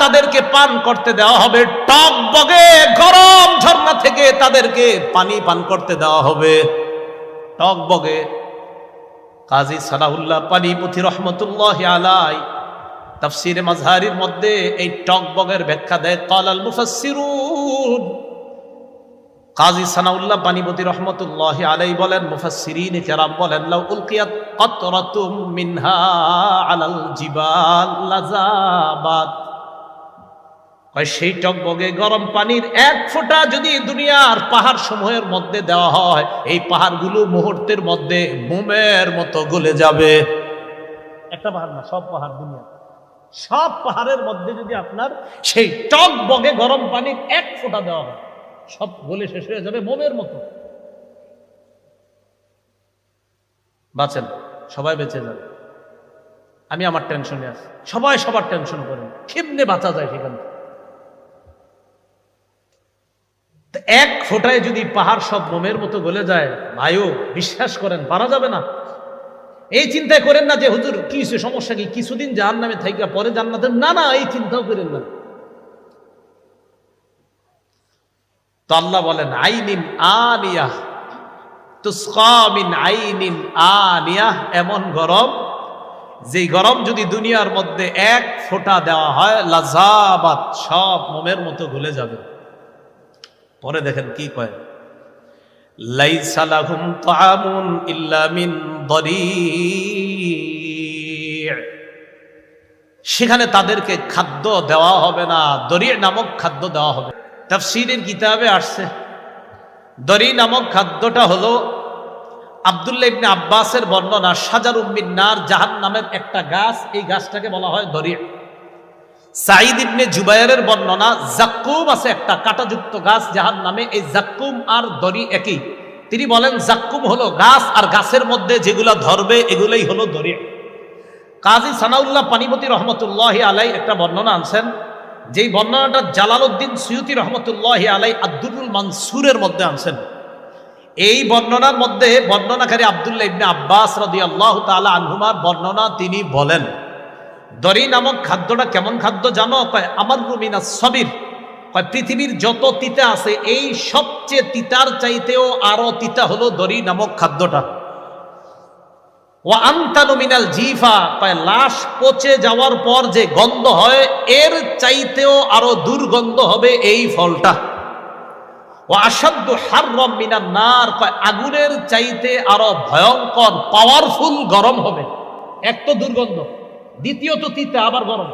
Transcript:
তাদেরকে পান করতে দেওয়া হবে। টক বগে, গরম ঝর্ণা থেকে তাদেরকে পানি পান করতে দেওয়া হবে। টক বগে, কাজী সালাহুল্লাহ রহমতুল্লাহ আলাই তাফসিরে মাজহারির মধ্যে এই টক বগের ব্যাখ্যা দেয়। কালাল মুফাসসিরুন। কাজী সানাউল্লাহ পানিপতি রহমতুল্লাহ আলাই বলেন, মুফাসসিরিন কেরাম বলেন, লাউ উলকিয়াত কতরাতুম মিনহা আলাল জিবাল লাজাবাত সেই টকবগে গরম পানির এক ফোঁটা যদি দুনিয়ার পাহাড় সমূহের মধ্যে দেওয়া হয়, এই পাহাড়গুলো মুহূর্তের মধ্যে মোমের মতো গলে যাবে। একটা পাহাড় না, সব পাহাড় দুনিয়া সব পাহাড়ের মধ্যে যদি আপনার সেই টক বগে গরম পানির এক ফোঁটা দেওয়া হয় সব বলে শেষ হয়ে যাবে মোমের মতো। বাঁচেন, সবাই বেঁচে যাবে আমি আমার টেনশনে আছি। সবাই সবার টেনশন করেন। কেমনে বাঁচা যায় সেখান? এক ফোঁটায় যদি পাহাড় সব মোমের মতো গলে যায়, ভাইও বিশ্বাস করেন, পারা যাবে না। এই চিন্তায় করেন না যে, হুজুর, কি সমস্যা কি? কিছুদিন জাহান নামে থাইকা, পরে জান্নাতে না না, এই চিন্তাও করেন না। তো আল্লাহ বলেন, আইনিন আনিয়া তুসকামিন আইনিন আনিয়া এমন গরম, যেই গরম যদি দুনিয়ার মধ্যে এক ফোঁটা দেওয়া হয়, লাজাবাত, সব মোমের মতো গলে যাবে। পরে দেখেন কি কয়, লাইসা লাহুম তাআমুন ইল্লা মিন দরি' সেখানে তাদেরকে খাদ্য দেওয়া হবে না, দরি নামক খাদ্য দেওয়া হবে। তাফসীরের কিতাবে আসছে। দরি নামক খাদ্যটা হলো আব্দুল্লাহ ইবনে আব্বাসের বর্ণনা সাজার উম্মিনার জাহান নামের একটা গাছ, এই গাছটাকে বলা হয় দরি। সাঈদ ইবনে জুবাইরের বর্ণনা, জাক্কুম আছে একটা কাঁটাযুক্ত গাছ জাহান নামে এই জাক্কুম আর দরি একই। তিনি বলেন, জাক্কুম হলো গাছ আর গাছের মধ্যে যেগুলা ধরবে, এগুলোই হলো দড়ি কাজী সানাউল্লাহ পানিপতি রহমতুল্লাহ আলাই একটা বর্ণনা আনছেন যেই বর্ণনাটা জালালউদ্দিন সুয়ুতি রহমতুল্লাহ আলাই আব্দুল মানসুরের মধ্যে আনছেন, এই বর্ণনার মধ্যে বর্ণনাকারী আব্দুল্লাহ ইবনে আব্বাস রাদিয়াল্লাহু তাআলা আনহুমার বর্ণনা তিনি বলেন দরি নামক খাদ্যটা কেমন খাদ্য জানো? কয়, আমার রুমিনা সবির। কয়, পৃথিবীর যত তিতা আছে, এই সবচেয়ে তিতার চাইতেও আরও তিতা হলো দরি নামক খাদ্যটা। ও আন্তানু মিনাল জিফা লাশ পচে যাওয়ার পর যে গন্ধ হয়, এর চাইতেও আরও দুর্গন্ধ হবে এই ফলটা। ও আসাধ্য হার মিনার নার কয় আগুনের চাইতে আরও ভয়ঙ্কর পাওয়ারফুল গরম হবে। এক তো দুর্গন্ধ, দ্বিতীয়ত তিতে আবার গরম।